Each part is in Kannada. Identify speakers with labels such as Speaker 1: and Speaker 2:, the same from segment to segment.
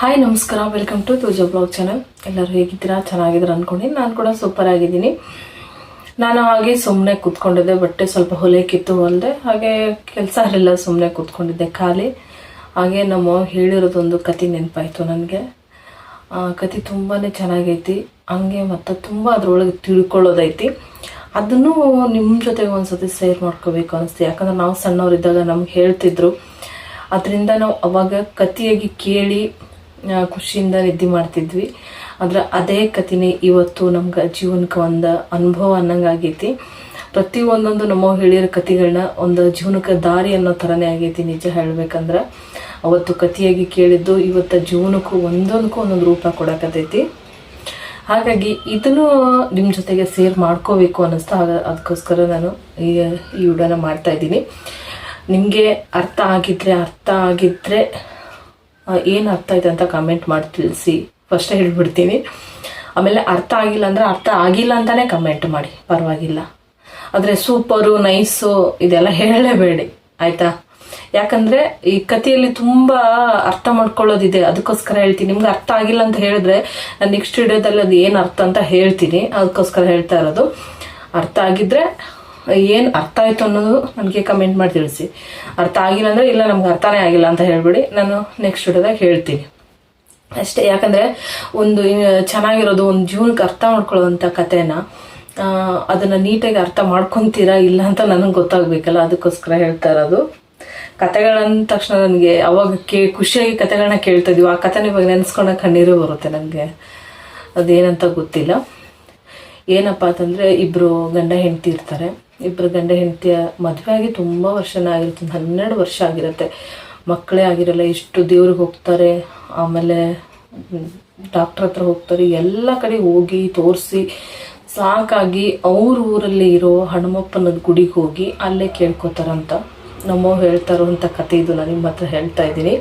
Speaker 1: ಹಾಯ್ ನಮಸ್ಕಾರ. ವೆಲ್ಕಮ್ ಟು ತೂಜ ಬ್ಲಾಗ್ ಚಾನಲ್ ಎಲ್ಲರೂ ಹೇಗಿದ್ದೀರಾ? ಚೆನ್ನಾಗಿದ್ದೀರಾ ಅಂದ್ಕೊಂಡು ನಾನು ಕೂಡ ಸೂಪರ್ ಆಗಿದ್ದೀನಿ. ನಾನು ಹಾಗೆ ಸುಮ್ಮನೆ ಕೂತ್ಕೊಂಡಿದ್ದೆ, ಬಟ್ಟೆ ಸ್ವಲ್ಪ ಹೊಲೇಕಿತ್ತು ಅಲ್ಲದೆ ಹಾಗೆ ಕೆಲಸ ಎಲ್ಲ ಸುಮ್ಮನೆ ಕೂತ್ಕೊಂಡಿದ್ದೆ, ಖಾಲಿ. ಹಾಗೆ ನಮ್ಮ ಹೇಳಿರೋದೊಂದು ಕತೆ ನೆನಪಾಯಿತು ನನಗೆ. ಕತೆ ತುಂಬಾ ಚೆನ್ನಾಗೈತಿ. ಹಂಗೆ ಮತ್ತು ತುಂಬ ಅದರೊಳಗೆ ತಿಳ್ಕೊಳ್ಳೋದೈತಿ. ಅದನ್ನು ನಿಮ್ಮ ಜೊತೆಗೆ ಒಂದ್ಸತಿ ಶೇರ್ ಮಾಡ್ಕೋಬೇಕು ಅನಿಸ್ತು. ಯಾಕಂದ್ರೆ ನಾವು ಸಣ್ಣವರಿದ್ದಾಗ ನಮ್ಗೆ ಹೇಳ್ತಿದ್ರು. ಅದರಿಂದ ನಾವು ಅವಾಗ ಕತಿಯಾಗಿ ಕೇಳಿ ಖುಷಿಯಿಂದ ನಿದ್ದೆ ಮಾಡ್ತಿದ್ವಿ. ಆದ್ರೆ ಅದೇ ಕಥೆನೇ ಇವತ್ತು ನಮ್ಗೆ ಜೀವನಕ್ಕೆ ಒಂದು ಅನುಭವ ಅನ್ನಂಗೆ ಆಗೈತಿ ಪ್ರತಿ ಒಂದೊಂದು ನಮ್ಮ ಹೇಳಿರೋ ಕಥೆಗಳನ್ನ ಒಂದು ಜೀವನಕ್ಕೆ ದಾರಿ ಅನ್ನೋ ಥರನೇ ಆಗೈತಿ ನಿಜ ಹೇಳ್ಬೇಕಂದ್ರೆ. ಅವತ್ತು ಕಥೆಯಾಗಿ ಕೇಳಿದ್ದು ಇವತ್ತು ಜೀವನಕ್ಕೂ ಒಂದೊಂದಕ್ಕೂ ಒಂದೊಂದು ರೂಪ ಕೊಡಕತ್ತೈತಿ. ಹಾಗಾಗಿ ಇದನ್ನು ನಿಮ್ಮ ಜೊತೆಗೆ ಸೇರ್ ಮಾಡ್ಕೋಬೇಕು ಅನ್ನಿಸ್ತಾ. ಹಾಗ ಅದಕ್ಕೋಸ್ಕರ ನಾನು ಈ ಈ ವಿಡಿಯೋನ ಮಾಡ್ತಾ ಇದ್ದೀನಿ. ನಿಮಗೆ ಅರ್ಥ ಆಗಿದ್ರೆ ಅರ್ಥ ಆಗಿದ್ರೆ ಏನು ಅರ್ಥ ಆಯ್ತು ಅಂತ ಕಮೆಂಟ್ ಮಾಡಿ ತಿಳಿಸಿ. ಫಸ್ಟೇ ಹೇಳ್ಬಿಡ್ತೀವಿ ಆಮೇಲೆ ಅರ್ಥ ಆಗಿಲ್ಲ ಅಂದ್ರೆ ಅರ್ಥ ಆಗಿಲ್ಲ ಅಂತಾನೆ ಕಮೆಂಟ್ ಮಾಡಿ. ಪರವಾಗಿಲ್ಲ. ಆದರೆ ಸೂಪರು, ನೈಸು, ಇದೆಲ್ಲ ಹೇಳಲೇಬೇಡಿ. ಆಯ್ತಾ? ಯಾಕಂದ್ರೆ ಈ ಕಥೆಯಲ್ಲಿ ತುಂಬಾ ಅರ್ಥ ಮಾಡ್ಕೊಳ್ಳೋದಿದೆ. ಅದಕ್ಕೋಸ್ಕರ ಹೇಳ್ತೀನಿ. ನಿಮ್ಗೆ ಅರ್ಥ ಆಗಿಲ್ಲ ಅಂತ ಹೇಳಿದ್ರೆ ನಾನು ನೆಕ್ಸ್ಟ್ ವಿಡಿಯೋದಲ್ಲಿ ಅದು ಏನು ಅರ್ಥ ಅಂತ ಹೇಳ್ತೀನಿ. ಅದಕ್ಕೋಸ್ಕರ ಹೇಳ್ತಾ ಇರೋದು. ಅರ್ಥ ಆಗಿದ್ರೆ ಏನು ಅರ್ಥ ಆಯ್ತು ಅನ್ನೋದು ನನಗೆ ಕಮೆಂಟ್ ಮಾಡಿ ತಿಳಿಸಿ. ಅರ್ಥ ಆಗಿಲ್ಲ ಅಂದ್ರೆ ಇಲ್ಲ, ನಮ್ಗೆ ಅರ್ಥನೇ ಆಗಿಲ್ಲ ಅಂತ ಹೇಳ್ಬಿಡಿ. ನಾನು ನೆಕ್ಸ್ಟ್ ವಿಡಿಯೋದಾಗ ಹೇಳ್ತೀನಿ. ಅಷ್ಟೇ, ಯಾಕಂದ್ರೆ ಒಂದು ಚೆನ್ನಾಗಿರೋದು, ಒಂದು ಜೀವನಕ್ಕೆ ಅರ್ಥ ಮಾಡ್ಕೊಳ್ಳೋವಂಥ ಕಥೆನ ಅದನ್ನು ನೀಟಾಗಿ ಅರ್ಥ ಮಾಡ್ಕೊತೀರಾ ಇಲ್ಲ ಅಂತ ನನಗೆ ಗೊತ್ತಾಗ್ಬೇಕಲ್ಲ. ಅದಕ್ಕೋಸ್ಕರ ಹೇಳ್ತಾ ಇರೋದು. ಕತೆಗಳಂದ ತಕ್ಷಣ ನನಗೆ ಅವಾಗ ಕೇ, ಖುಷಿಯಾಗಿ ಕತೆಗಳನ್ನ ಕೇಳ್ತಾ ಇದೀವಿ. ಆ ಕಥೆನ ಇವಾಗ ನೆನೆಸ್ಕೊಂಡ ಕಣ್ಣೀರು ಬರುತ್ತೆ ನನಗೆ. ಅದೇನಂತ ಗೊತ್ತಿಲ್ಲ. ಏನಪ್ಪ ಅಂತಂದ್ರೆ, ಇಬ್ರು ಗಂಡ ಹೆಂಡತಿ ಇರ್ತಾರೆ. ಇಬ್ರು ಗಂಡ ಹೆಂಡತಿಯ ಮದುವೆ ಆಗಿ ತುಂಬಾ ವರ್ಷನೇ ಆಗಿರುತ್ತೆ. ಹನ್ನೆರಡು ವರ್ಷ ಆಗಿರುತ್ತೆ. ಮಕ್ಕಳೇ ಆಗಿರಲ್ಲ ಎಷ್ಟು ದೇವ್ರಿಗೆ ಹೋಗ್ತಾರೆ, ಆಮೇಲೆ ಡಾಕ್ಟರ್ ಹತ್ರ ಹೋಗ್ತಾರೆ, ಎಲ್ಲ ಕಡೆ ಹೋಗಿ ತೋರಿಸಿ ಸಾಕಾಗಿ ಅವ್ರ ಊರಲ್ಲಿ ಇರೋ ಹನುಮಪ್ಪನ ಗುಡಿಗೆ ಹೋಗಿ ಅಲ್ಲೇ ಕೇಳ್ಕೊತಾರಂತ. ನಮ್ಮ ಹೇಳ್ತಾರೋಂಥ ಕತೆ ಇದು ನಾನು ನಿಮ್ಮ ಹತ್ರ ಹೇಳ್ತಾ ಇದ್ದೀನಿ.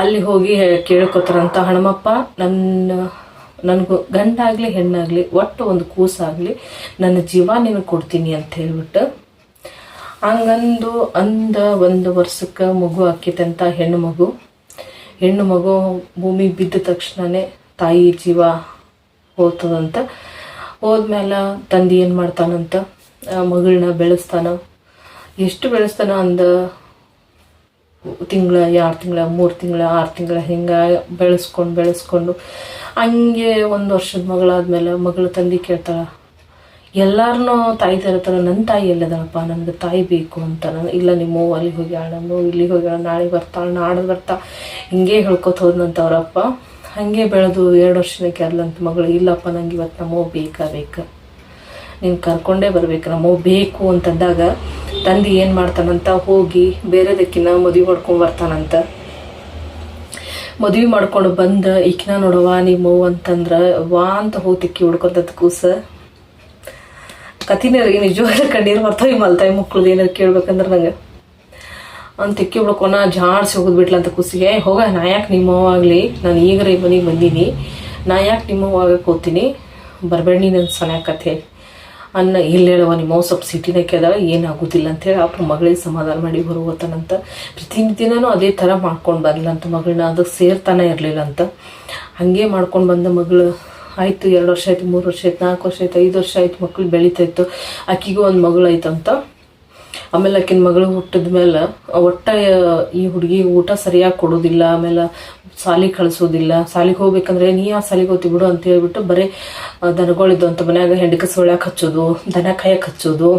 Speaker 1: ಅಲ್ಲಿ ಹೋಗಿ ಕೇಳ್ಕೊತಾರಂತ ಹನುಮಪ್ಪ, ನನ್ನ ನನಗೂ ಗಂಡಾಗಲಿ ಹೆಣ್ಣಾಗಲಿ ಒಟ್ಟು ಒಂದು ಕೂಸಾಗಲಿ ನನ್ನ ಜೀವ ನಿನಗೆ ಕೊಡ್ತೀನಿ ಅಂತ ಹೇಳ್ಬಿಟ್ಟು ಹಂಗಂದು ಅಂದ ಒಂದು ವರ್ಷಕ್ಕೆ ಮಗು ಅಕ್ಕಿತಂತ ಹೆಣ್ಣು ಮಗು. ಹೆಣ್ಣು ಮಗು ಭೂಮಿ ಬಿದ್ದ ತಕ್ಷಣನೇ ತಾಯಿ ಜೀವ ಹೋಗ್ತದಂತ. ಹೋದ್ಮೇಲೆ ತಂದೆ ಏನು ಮಾಡ್ತಾನಂತ? ಮಗಳನ್ನ ಬೆಳೆಸ್ತಾನ. ಎಷ್ಟು ಬೆಳೆಸ್ತಾನ ಅಂದ? ತಿಂಗಳ ಎರಡು ತಿಂಗಳ, ಮೂರು ತಿಂಗಳ, ಆರು ತಿಂಗಳ ಹಿಂಗೆ ಬೆಳೆಸ್ಕೊಂಡು ಬೆಳೆಸ್ಕೊಂಡು ಹಂಗೆ ಒಂದು ವರ್ಷದ ಮಗಳಾದ್ಮೇಲೆ ಮಗಳ ತಂದೆ ಕೇಳ್ತಾಳ ಎಲ್ಲಾರನ್ನೂ ತಾಯಿ ತರತಾರ ನನ್ನ ತಾಯಿ ಎಲ್ಲದಪ್ಪ ನನಗೆ ತಾಯಿ ಬೇಕು ಅಂತ. ನಾನು ಇಲ್ಲ ನಿಮ್ಮ ಅಲ್ಲಿ ಹೋಗಿ ಆಡೋನು ಇಲ್ಲಿಗೆ ಹೋಗಿ ನಾಳೆ ಬರ್ತಾಳೆ ನಾಳೆ ಬರ್ತಾ ಹಿಂಗೆ ಹೇಳ್ಕೊತ ಹೋದ್ನಂತ ಅವರಪ್ಪ. ಹಾಗೆ ಬೆಳೆದು ಎರಡು ವರ್ಷದ ಕೆರ್ಲಂತ ಮಗಳು, ಇಲ್ಲಪ್ಪ, ನಂಗೆ ಇವತ್ತು ನಮ್ಮವ್ವ ಬೇಕಾ, ಬೇಕು? ನೀನು ಕರ್ಕೊಂಡೇ ಬರ್ಬೇಕು ನಮ್ಮವ್ ಬೇಕು ಅಂತಂದಾಗ ತಂದೆ ಏನು ಮಾಡ್ತಾನಂತ, ಹೋಗಿ ಬೇರೆದಕ್ಕಿನ್ನ ಮದುವೆ ಮಾಡ್ಕೊಂಡು ಬರ್ತಾನಂತ. ಮದುವೆ ಮಾಡ್ಕೊಂಡು ಬಂದ, ಈಕಿನ ನೋಡುವ ನಿಮ್ಮ ಅಂತಂದ್ರ ವಾ ಅಂತ ಹೋಗಿ ತಿಕ್ಕಿ ಹುಡ್ಕೊಂತದ ಕೂಸ. ಕತಿನ ರೀ ನಿಜವಾಗ್ಲೂ ಕಣ್ಣೀರು ಬರ್ತಾವ ಮಲ್ತಾಯಿ ಮಕ್ಳದ್ದು ಏನಾರು ಕೇಳ್ಬೇಕಂದ್ರೆ ನಂಗೆ. ಅಂತ ತಿಕ್ಕಿ ಹುಡ್ಕೊನ ಜಾಡ್ಸಿ ಹೋಗೋದು ಬಿಟ್ಲಂತ ಕೂಸಿಗೆ ಹೋಗ, ನಾ ಯಾಕೆ ನಿಮ್ಮವ್ವ ಆಗಲಿ? ನಾನು ಈಗ ಈ ಮನೆಗೆ ಬಂದೀನಿ. ನಾ ಯಾಕೆ ನಿಮ್ಮವ್ವ ಆಗಕ್ಕೆ ಹೋಗ್ತೀನಿ? ಬರಬೇಡ ನೀನು ಸಲ ಹೇಳಿ ಅನ್ನ ಇಲ್ಲಿ ಹೇಳುವ, ನಿಮ್ಮ ಸ್ವಲ್ಪ ಸಿಟಿನಕ್ಕೆ ಅದಾಳ, ಏನಾಗೋದಿಲ್ಲ ಅಂತೇಳಿ ಅಪ್ಪ ಮಗಳಿಗೆ ಸಮಾಧಾನ ಮಾಡಿ ಹೊರಗೋತಾನಂತ ಪ್ರತಿನಿತ್ಯನೂ ಅದೇ ಥರ ಮಾಡ್ಕೊಂಡು ಬಂದ್ಲಂತ ಮಗಳನ್ನ. ಅದಕ್ಕೆ ಸೇರ್ತಾನೆ ಇರಲಿಲ್ಲ ಅಂತ. ಹಾಗೆ ಮಾಡ್ಕೊಂಡು ಬಂದ ಮಗಳು, ಆಯಿತು, ಎರಡು ವರ್ಷ ಆಯ್ತು, ಮೂರು ವರ್ಷ ಆಯ್ತು, ನಾಲ್ಕು ವರ್ಷ ಆಯ್ತು, ಐದು ವರ್ಷ ಆಯ್ತು ಮಕ್ಳು ಬೆಳೀತಾ ಇತ್ತು. ಒಂದು ಮಗಳು ಆಯ್ತಂತ ಆಮೇಲೆ ಆಕಿನ ಮಗಳು ಹುಟ್ಟಿದ ಮೇಲೆ ಒಟ್ಟ ಈ ಹುಡುಗಿ ಊಟ ಸರಿಯಾಗಿ ಕೊಡೋದಿಲ್ಲ, ಆಮೇಲೆ ಸಾಲಿ ಕಳಿಸೋದಿಲ್ಲ. ಸಾಲಿಗೆ ಹೋಗ್ಬೇಕಂದ್ರೆ ನೀ ಆ ಸಾಲಿಗೆ ಹೋಗ್ತಿ ಬಿಡು ಅಂತ ಹೇಳ್ಬಿಟ್ಟು ಬರೀ ದನಗಳಿದ್ದು ಅಂತ ಮನ್ಯಾಗ ಹೆಂಡಕ ಸೊಳ್ಯಾಕ ಹಚ್ಚೋದು, ದನ ಕಾಯಕ್ಕೆ ಹಚ್ಚೋದು.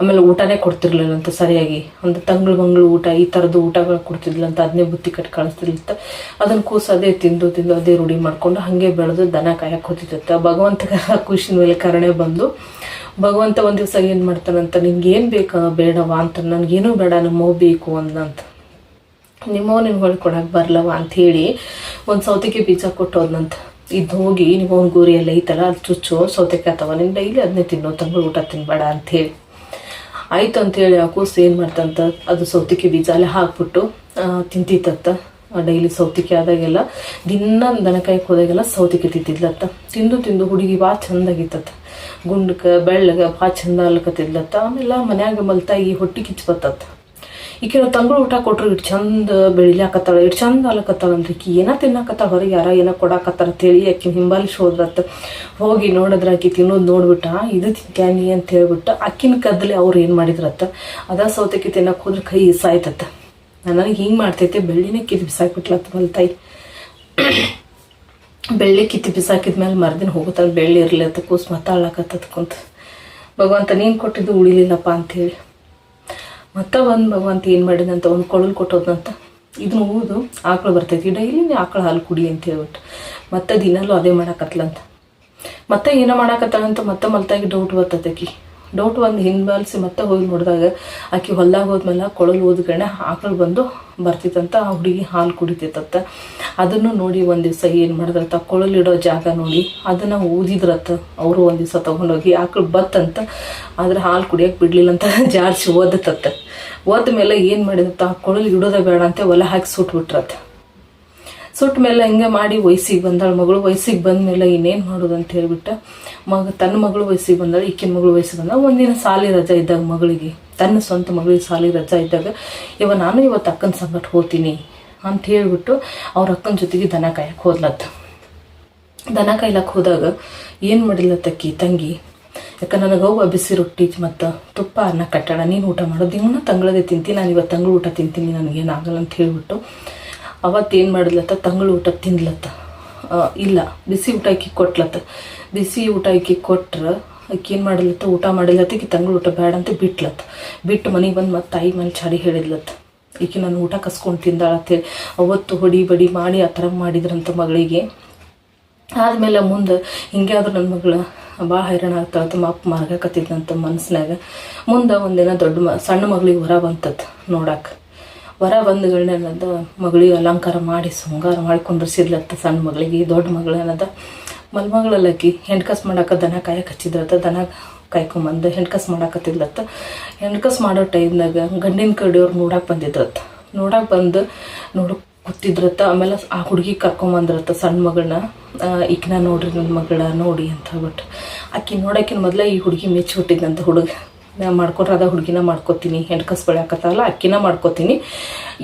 Speaker 1: ಆಮೇಲೆ ಊಟನೇ ಕೊಡ್ತಿರ್ಲಿಲ್ಲ ಅಂತ ಸರಿಯಾಗಿ. ಒಂದು ತಂಗಳು ಮಂಗಳು ಊಟ, ಈ ಥರದ್ದು ಊಟಗಳು ಕೊಡ್ತಿದ್ಲಂತ ಅದನ್ನೇ ಬುತ್ತಿ ಕಟ್ಟಿ ಕಳಿಸ್ತಿರ್ಲಿತ್ತ. ಅದನ್ನ ಕೂಸು ಅದೇ ತಿಂದು ತಿಂದು ಅದೇ ರೂಢಿ ಮಾಡಿಕೊಂಡು ಹಾಗೆ ಬೆಳೆದು ದನ ಕಾಯಕ್ಕೆ ಹೋಗ್ತಿತ್ತ ಭಗವಂತಗ ಖುಷಿನ ಮೇಲೆ ಕರುಣೆ ಬಂದು ಭಗವಂತ ಒಂದು ದಿವಸ ಏನು ಮಾಡ್ತಾನಂತ ನಿಂಗೆ ಏನು ಬೇಕಾ ಬೇಡವಾ ಅಂತ ನನಗೇನೂ ಬೇಡ ನಮ್ಮವ್ ಬೇಕು ಅಂದಂತ ನಿಮ್ಮವ್ ನಿನ್ಗೆ ಬರಲವ ಅಂಥೇಳಿ ಒಂದು ಸೌತೆಗೆ ಬೀಜ ಕೊಟ್ಟೋದ್ನಂತ. ಇದು ಹೋಗಿ ನಿಮ್ಮವ್ನ ಗೋರಿ ಎಲ್ಲ ಐತಲ್ಲ ಅದು ಚುಚ್ಚು ಸೌತೆಕಾಯಿ ಅಥವಾ ನೀನು ಡೈಲಿ ಅದನ್ನೇ ತಿನ್ನೋ ತಂಗಳು ಊಟ ತಿನ್ಬೇಡ ಅಂಥೇಳಿ ಆಯ್ತು ಅಂತೇಳಿ ಆ ಕೂಸು ಏನು ಮಾಡ್ತಂತ ಅದು ಸೌತೆಕಾಯಿ ಬೀಜ ಅಲ್ಲೇ ಹಾಕ್ಬಿಟ್ಟು ಆ, ತಿಂತಿತ್ತತ್ತ ಡೈಲಿ ಸೌತಿಕೆ ಆದಾಗೆಲ್ಲ ದಿನ ದನಕಾಯಕ್ಕೆ ಹೋದಾಗೆಲ್ಲ ಸೌತಿಕೆ ತಿಂತಿದ್ಲತ್ತ ತಿಂದು ತಿಂದು ಹುಡುಗಿ ಭಾಳ ಚಂದಾಗಿತ್ತತ್ತ ಗುಂಡಕ್ಕೆ ಬೆಳ್ಳಗೆ ಭಾಳ ಚಂದ ಅಲ್ಕತ್ತಿದ್ಲತ್ತ. ಆಮೇಲೆ ಮನ್ಯಾಗ ಮಲ್ತಾಗಿ ಹೊಟ್ಟಿ ಕಿಚ್ಬತ್ತತ್ತ ಈಕಿನ ತಂಗಳು ಊಟ ಕೊಟ್ರು ಇಟ್ಟು ಚಂದ ಬೆಳಿಲಾಕತ್ತಾಳ ಇಟ್ಟು ಚಂದ ಅಲಕತ್ತಾಳ ಅಂದ್ರೆ ಈಕಿ ಏನ ತಿನ್ನಾಕತ್ತಾಳ ಹೊರಗೆ, ಯಾರ ಏನ ಕೊಡಾಕತ್ತಾರ ಅಂತೇಳಿ ಆಕಿ ಹಿಂಬಾಲಿಸಿ ಹೋದ್ರತ್ತ ಹೋಗಿ ನೋಡಿದ್ರೆ ಆಕಿ ತಿನ್ನೋದು ನೋಡ್ಬಿಟ್ಟ ಇದು ತಿಂತ್ಯಾನಿ ಅಂತ ಹೇಳ್ಬಿಟ್ಟು ಅಕ್ಕಿನ ಕದ್ಲಿ ಅವ್ರು ಏನು ಮಾಡಿದ್ರತ್ತ. ಅದ ಸೌತೆಕಿ ತಿನ್ನಕ್ಕೆ ಹೋದ್ರೆ ಕೈ ಸಾಯ್ತತ್ತ. ನನಗೆ ಹಿಂಗೆ ಮಾಡ್ತೈತೆ, ಬೆಳ್ಳಿನೇ ಕಿದ್ ಬಿಸಾಕ್ಬಿಟ್ಲತ್ತ ಮಲ್ತಾಯಿ. ಬೆಳ್ಳಿ ಕಿತ್ತಿ ಬಿಸಾಕಿದ್ಮೇಲೆ ಮರದಿನ ಹೋಗುತ್ತಲ್ಲ ಬೆಳ್ಳಿ ಇರಲಿ ಅಂತ ಕೂಸ್ ಮಾತಾಡ್ಲಾಕತ್ತದ ಕುಂತ. ಭಗವಂತ, ನೀನು ಕೊಟ್ಟಿದ್ದು ಉಳಿಲಿಲ್ಲಪ್ಪ ಅಂಥೇಳಿ ಮತ್ತೆ ಒಂದು ಭಗವಂತ ಏನು ಮಾಡಿದಂತ ಒಂದು ಕೊಳಲು ಕೊಟ್ಟೋದಂತ ಇದನ್ನ ಊದು ಆಕಳು ಬರ್ತೈತಿ, ಡೈಲಿ ಆಕಳು ಹಾಲು ಕುಡಿ ಅಂತ ಹೇಳ್ಬಿಟ್ಟು. ಮತ್ತೆ ದಿನಲ್ಲೂ ಅದೇ ಮಾಡಾಕತ್ಲಂತ. ಮತ್ತೆ ಏನೋ ಮಾಡಾಕತ್ತಾಳಂತ ಮತ್ತೆ ಮಲ್ತಾಗಿ ಡೌಟ್ ಬರ್ತೈತಿ ಡೌಟ್ ಒಂದು ಹಿಂಬಾಲಿಸಿ ಮತ್ತೆ ಹೋಗಿ ನೋಡಿದಾಗ ಆಕೆ ಹೊಲ್ದಾಗ ಹೋದ್ಮೇಲೆ ಕೊಳಲು ಓದ್ಗಣೆ ಆಕಳು ಬಂದು ಬರ್ತಿತ್ತಂತ ಆ ಹುಡುಗಿ ಹಾಲು ಕುಡಿತಿತ್ತ ಅದನ್ನು ನೋಡಿ ಒಂದು ದಿವಸ ಏನು ಮಾಡಿದ್ರತ್ತ ಕೊಳಲಿಡೋ ಜಾಗ ನೋಡಿ, ಅದನ್ನು ಊದಿದ್ರತ್ತ. ಅವರು ಒಂದು ದಿವಸ ತೊಗೊಂಡೋಗಿ ಆಕಳು ಬತ್ತಂತ. ಆದ್ರೆ ಹಾಲು ಕುಡಿಯೋಕೆ ಬಿಡ್ಲಿಲ್ಲ ಅಂತ ಜಾರ್ಸಿ ಓದತ್ತತ್ತ. ಓದ ಮೇಲೆ ಏನು ಮಾಡಿದತ್ತ? ಆ ಕೊಳಲು ಇಡೋದೇ ಬೇಡ ಅಂತ ಒಲೆ ಹಾಕಿ ಸುಟ್ಬಿಟ್ರತ್ತ. ಸುಟ್ಟ ಮೇಲೆ ಹಿಂಗೆ ಮಾಡಿ ವಯಸ್ಸಿಗೆ ಬಂದಾಳು ಮಗಳು. ವಯಸ್ಸಿಗೆ ಬಂದ ಮೇಲೆ ಇನ್ನೇನು ಮಾಡೋದು ಅಂತ ಹೇಳ್ಬಿಟ್ಟು, ಮಗ ತನ್ನ ಮಗಳು ವಯಸ್ಸಿಗೆ ಬಂದಾಳ, ಈಕಿನ ಮಗಳು ವಯಸ್ಸಿಗೆ ಬಂದಾಗ ಒಂದಿನ ಸಾಲಿ ರಜಾ ಇದ್ದಾಗ ಮಗಳಿಗೆ, ತನ್ನ ಸ್ವಂತ ಮಗಳಿಗೆ ಸಾಲಿ ರಜಾ ಇದ್ದಾಗ ಇವ ನಾನು ಇವತ್ತು ಅಕ್ಕನ ಸಂಗಟ ಹೋಗ್ತೀನಿ ಅಂತ ಹೇಳ್ಬಿಟ್ಟು ಅವ್ರ ಅಕ್ಕನ ಜೊತೆಗೆ ದನ ಕಾಯಕ್ಕೆ ಹೋದ್ಲತ್ತ ದನ ಕಾಯ್ಲಕ್ಕೆ ಹೋದಾಗ ಏನು ಮಾಡಿಲ್ಲತ್ತಕ್ಕಿ ತಂಗಿ, ಯಾಕೆ ನನಗೆ ಅವ್ವ ಬಿಸಿ ರೊಟ್ಟಿ ಮತ್ತು ತುಪ್ಪ, ಅನ್ನ, ಕಟ್ಟಡ, ನೀನು ಊಟ ಮಾಡೋದು ಇವನ್ನ ತಂಗಳದೇ ತಿಂತೀನಿ ನಾನು ಇವತ್ತು ತಂಗಳು ಊಟ ತಿಂತೀನಿ ನನಗೇನಾಗಲ್ಲ ಅಂತ ಹೇಳ್ಬಿಟ್ಟು ಅವತ್ತೇನು ಮಾಡಿದ್ಲತ್ತ? ತಂಗಳು ಊಟ ತಿನ್ಲತ್ತ ಇಲ್ಲ. ಬಿಸಿ ಊಟ ಅಕ್ಕಿ ಕೊಟ್ಲತ್ತ. ಬಿಸಿ ಊಟ ಅಕ್ಕಿ ಕೊಟ್ರೆ ಅಕ್ಕಿ ಏನು ಊಟ ಮಾಡಿಲ್ಲತ್ತ ಈಕಿ ತಂಗಳು ಊಟ ಬೇಡ ಅಂತ ಬಿಟ್ಲತ್ತ. ಬಿಟ್ಟು ಮನೆಗೆ ಬಂದು ಮತ್ತೆ ತಾಯಿ ಮನೆ ಚಾಡಿ ಹೇಳಿದ್ಲತ್ತ. ಈಕಿ ನಾನು ಊಟ ಕಸ್ಕೊಂಡು ತಿಂದಾಳತ್ತೇಳಿ ಅವತ್ತು ಹೊಡಿ ಬಡಿ ಮಾಡಿ ಆ ಥರ ಮಾಡಿದ್ರಂತ ಮಗಳಿಗೆ. ಆದಮೇಲೆ ಮುಂದೆ ಹಿಂಗೆ ನನ್ನ ಮಗಳು ಭಾಳ ಹೈರಾಣ ಆಗ್ತಾಳೆ ತಮ್ಮ ಅಪ್ಪ ಮಾರ್ಗಕತ್ತಿದ್ದಂತ ಮನಸ್ಸಿನಾಗ ಮುಂದೆ ಒಂದಿನ ದೊಡ್ಡ ಮ, ಸಣ್ಣ ಮಗಳಿಗೆ ಹೊರ ಬಂತದ್ದು ನೋಡಕ್ಕೆ ಹೊರ ಬಂದುಗಳನ್ನೇನದ ಮಗಳಿಗೆ ಅಲಂಕಾರ ಮಾಡಿ, ಶೃಂಗಾರ ಮಾಡಿ ಕುಂದ್ರಿಸಿದ್ಲತ್ತ ಸಣ್ಣ ಮಗಳಿಗೆ, ದೊಡ್ಡ ಮಗಳೇನದ ಮಲ್ಮಗಳಲ್ಲಕ್ಕಿ ಹೆಣ್ಕಸ್ ಮಾಡಕ್ಕೆ ದನ ಕಾಯಕ್ಕೆ ಹಚ್ಚಿದ್ರತ್ತ ದನ ಕಾಯ್ಕೊಂಬಂದು ಹೆಣ್ಕಸ್ ಮಾಡಾಕತ್ತಿದ್ಲತ್ತ ಹೆಣ್ಕಸ್ ಮಾಡೋ ಟೈಮ್ನಾಗ ಗಂಡಿನ ಕಡೆಯವ್ರು ನೋಡಕ್ಕೆ ಬಂದಿದ್ರತ್ತ. ನೋಡಕ್ಕೆ ಬಂದು ನೋಡು, ಕೂತಿದ್ರತ್ತ. ಆಮೇಲೆ ಆ ಹುಡುಗಿ ಕರ್ಕೊಂಬಂದ್ರತ್ತ ಸಣ್ಣ ಮಗಳನ್ನ. ಈಕಿನ ನೋಡ್ರಿ ನನ್ನ ಮಗಳ ನೋಡಿ ಅಂತ ಹೇಳ್ಬಿಟ್ಟು. ಆಕಿ ನೋಡೋಕಿನ ಮೊದಲೇ ಈ ಹುಡುಗಿ ಮೆಚ್ಚಿ ಹುಟ್ಟಿದ್ದಂತ ಹುಡುಗ. ಮಾಡ್ಕೊಂಡ್ರೆ ಅದ ಹುಡುಗಿನ ಮಾಡ್ಕೋತೀನಿ, ಹೆಣ್ಕಸ್ ಬೆಳೆಯಾಕತ್ತಲ್ಲ ಅಕ್ಕಿನ ಮಾಡ್ಕೊತೀನಿ.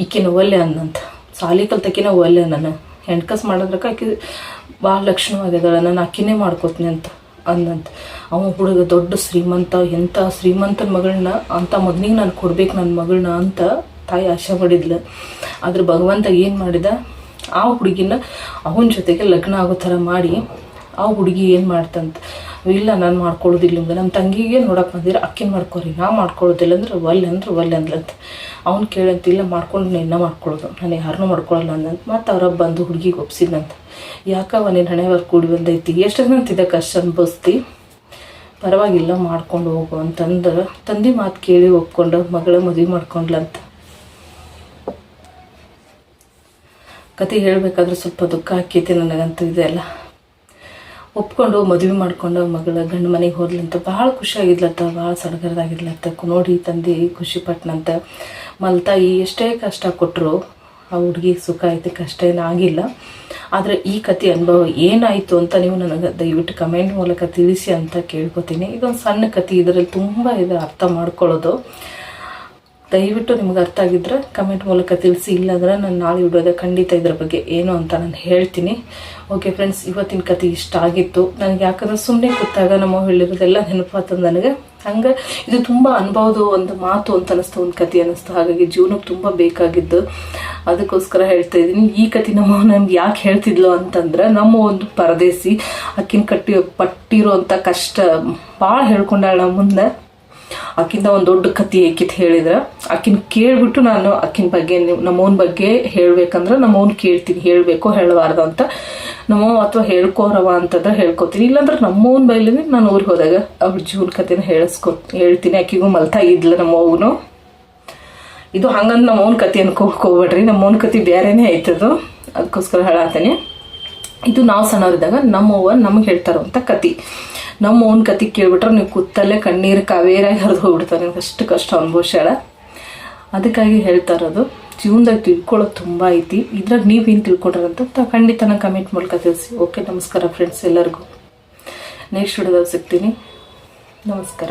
Speaker 1: ಈಕಿನ ಒಲ್ಲೆ ಅಂದಂತ ಸಾಲಿ ಕಲ್ತಕಿನ ಒಲ್ಲೆ ನಾನು ಹೆಣ್ಕಸ್ ಮಾಡೋದ್ರಕ್ಕ ಆಕಿ ಭಾಳ ಲಕ್ಷಣವಾಗ್ಯದಳ ನಾನು ಅಕ್ಕಿನೇ ಮಾಡ್ಕೊತೀನಿ ಅಂತ ಅಂದಂತ ಅವ ಹುಡುಗ ದೊಡ್ಡ ಶ್ರೀಮಂತ ಎಂಥ ಶ್ರೀಮಂತನ ಮಗಳನ್ನ, ಅಂತ ಮಗನಿಗೆ ನಾನು ಕೊಡ್ಬೇಕು ನನ್ನ ಮಗಳನ್ನ ಅಂತ ತಾಯಿ ಆಶೆ ಪಡಿದ್ಲು ಆದ್ರೆ ಭಗವಂತ ಏನು ಮಾಡಿದ? ಆ ಹುಡುಗಿನ ಅವನ ಜೊತೆಗೆ ಲಗ್ನ ಆಗೋ ಥರ ಮಾಡಿ, ಆ ಹುಡುಗಿ ಏನು ಮಾಡ್ತಂತ? ಇಲ್ಲ, ನಾನು ಮಾಡ್ಕೊಳ್ಳೋದಿಲ್ಲ ನಮ್ಮ ತಂಗಿಗೆ ನೋಡಕ್ಕೆ ಬಂದಿರ ಅಕ್ಕಿನ ಮಾಡ್ಕೊರಿ, ನಾ ಮಾಡ್ಕೊಳ್ಳೋದಿಲ್ಲ ಅಂದ್ರೆ ಒಲ್ಲೆ ಅಂದ್ರೆ ಒಲ್ಲೆ ಅಂದ್ಲಂತ ಅವ್ನು ಕೇಳಂತ ಇಲ್ಲ ಮಾಡ್ಕೊಂಡು ನಿನ್ನ ಮಾಡ್ಕೊಳ್ಳೋದು. ನಾನು ಯಾರನ್ನೂ ಮಾಡ್ಕೊಳ್ಳಲ್ಲ ಅಂದಂತ ಮತ್ತು ಅವ್ರ ಬಂದು ಹುಡುಗಿಗೆ ಒಪ್ಸಿದ್ನಂತ ಯಾಕವ ನೀನು ಹಣೆ ಬರ್ ಕೂಡಿ ಬಂದೈತಿ? ಎಷ್ಟು ನಂತಿದ್ದ ಕಷ್ಟ ಅನ್ಭವಿಸ್ತಿ? ಪರವಾಗಿಲ್ಲ, ಮಾಡ್ಕೊಂಡು ಹೋಗು ಅಂತಂದ್ರೆ ತಂದೆ ಮಾತು ಕೇಳಿ ಒಪ್ಕೊಂಡು, ಮಗಳ ಮದುವೆ ಮಾಡ್ಕೊಂಡ್ಲಂತ ಕತೆ ಹೇಳಬೇಕಾದ್ರೆ ಸ್ವಲ್ಪ ದುಃಖ ಆಕೈತಿ ನನಗಂತೂ, ಇದೆಲ್ಲ. ಒಪ್ಕೊಂಡು, ಮದುವೆ ಮಾಡ್ಕೊಂಡು ಮಗಳ ಗಂಡ ಮನೆಗೆ ಹೋದ್ಲಂತ ಭಾಳ ಖುಷಿಯಾಗಿದ್ಲತ್ತ ಭಾಳ ಸಡಗರದಾಗಿದ್ಲತ್ತ ನೋಡಿ ತಂದೆ ಖುಷಿ ಪಟ್ನಂತ ಮಲ್ತಾಯಿ ಎಷ್ಟೇ ಕಷ್ಟ ಕೊಟ್ಟರು ಆ ಹುಡುಗಿಗೆ ಸುಖ ಐತೆ, ಕಷ್ಟ ಏನಾಗಿಲ್ಲ ಆದರೆ ಈ ಕತೆ ಅನುಭವ ಏನಾಯಿತು ಅಂತ ನೀವು ನನಗೆ ದಯವಿಟ್ಟು ಕಮೆಂಟ್ ಮೂಲಕ ತಿಳಿಸಿ ಅಂತ ಕೇಳ್ಕೊತೀನಿ. ಇದೊಂದು ಸಣ್ಣ ಕತೆ ಇದರಲ್ಲಿ ತುಂಬ ಇದೆ ಅರ್ಥ ಮಾಡ್ಕೊಳ್ಳೋದು. ದಯವಿಟ್ಟು ನಿಮ್ಗೆ ಅರ್ಥ ಆಗಿದ್ರೆ ಕಮೆಂಟ್ ಮೂಲಕ ತಿಳಿಸಿ, ಇಲ್ಲಾಂದ್ರೆ ನಾನು ನಾಳೆ ವಿಡಿಯೋದ ಖಂಡಿತ ಇದ್ರ ಬಗ್ಗೆ ಏನು ಅಂತ ನಾನು ಹೇಳ್ತೀನಿ. ಓಕೆ ಫ್ರೆಂಡ್ಸ್ ಇವತ್ತಿನ ಕತೆ ಇಷ್ಟ ಆಗಿತ್ತು. ನನಗೆ ಯಾಕಂದ್ರೆ ಸುಮ್ಮನೆ ಕೂತಾಗ ನಮ್ಮ ಹೇಳಿರೋದೆಲ್ಲ ನೆನಪಾತ ನನಗೆ. ಹಂಗೆ ಇದು ತುಂಬ ಅನುಭವದ ಒಂದು ಮಾತು ಅಂತ ಅನಿಸ್ತು, ಒಂದು ಕತೆ ಅನ್ನಿಸ್ತು ಹಾಗಾಗಿ ಜೀವನಕ್ಕೆ ತುಂಬ ಬೇಕಾಗಿದ್ದು. ಅದಕ್ಕೋಸ್ಕರ ಹೇಳ್ತಾ ಇದ್ದೀನಿ, ಈ ಕತೆ ನಮ್ಮ ನಮ್ಗೆ ಯಾಕೆ ಹೇಳ್ತಿದ್ಲು ಅಂತಂದ್ರೆ, ನಮ್ಮ ಒಂದು ಪರದೇಸಿ, ಅಕ್ಕಿನ ಕಟ್ಟಿ ಪಟ್ಟಿರೋಂಥ ಕಷ್ಟ ಭಾಳ ಹೇಳ್ಕೊಂಡಾಳ ಮುಂದೆ. ಆಕಿಂದ ಒಂದು ದೊಡ್ಡ ಕತಿ ಏಕಿತ್ ಹೇಳಿದ್ರೆ. ಆಕಿನ ಕೇಳ್ಬಿಟ್ಟು ನಾನು ಆಕಿನ ಬಗ್ಗೆ ನಮ್ಮವನ ಬಗ್ಗೆ ಹೇಳ್ಬೇಕಂದ್ರೆ ನಮ್ಮವನ್ ಕೇಳ್ತೀನಿ, ಹೇಳಬೇಕು ಹೇಳಬಾರ್ದು ಅಂತ. ನಮ್ಮವ್ ಅಥವಾ ಹೇಳ್ಕೋರವ ಅಂತಂದ್ರೆ ಹೇಳ್ಕೊತೀನಿ. ಇಲ್ಲಾಂದ್ರೆ ನಮ್ಮವನ ಬೈಲಿಂದ ನಾನು ಊರಿಗೆ ಹೋದಾಗ ಅವ್ರ ಜೀವನ ಕತೆನ ಹೇಳಿಸ್ಕೊ, ಹೇಳ್ತೀನಿ. ಆಕಿಗೂ ಮಲ್ತಾ ಇದ್ಲ ನಮ್ಮವನು ಇದು ಹಂಗಂದ್ ನಮ್ಮ ಓನ್ ಕತೆ ಅನ್ಕೋಬೇಡ್ರಿ ಹೋಗ್ಬೇಡ್ರಿ ನಮ್ಮ ಓನ್ ಕತೆ ಬೇರೆನೇ ಐತದು ಅದಕ್ಕೋಸ್ಕರ ಹೇಳತ್ತೀನಿ ಇದು ನಾವು ಸಣ್ಣವರಿದ್ದಾಗ ನಮ್ಮವ್ವ ನಮಗೆ ಹೇಳ್ತಾರಂತ ಕತಿ ನಮ್ಮ ಓನ್ ಕತೆ ಕೇಳ್ಬಿಟ್ರೆ ನೀವು ಕುತ್ತಲ್ಲೇ ಕಣ್ಣೀರು ಕಾವೇರಾಗಿ ಹರಿದು ಹೋಗ್ಬಿಡ್ತಾರೆ. ನಿಮ್ಗೆ ಅಷ್ಟು ಕಷ್ಟ ಅನುಭವಿಸ್ಯಾಳ ಅದಕ್ಕಾಗಿ ಹೇಳ್ತಾ ಇರೋದು ಜೀವನದಾಗ ತಿಳ್ಕೊಳ್ಳೋದು ತುಂಬ ಐತಿ. ಇದ್ರಾಗ ನೀವೇನು ತಿಳ್ಕೊಂಡ್ರಂತ ತ- ಖಂಡಿತ ನಂಗೆ ಕಮೆಂಟ್ ಮೂಲಕ ತಿಳಿಸಿ. ಓಕೆ ನಮಸ್ಕಾರ ಫ್ರೆಂಡ್ಸ್ ಎಲ್ಲರಿಗೂ. ನೆಕ್ಸ್ಟ್ ವಿಡಿಯೋದಾಗ ಸಿಗ್ತೀನಿ. ನಮಸ್ಕಾರ.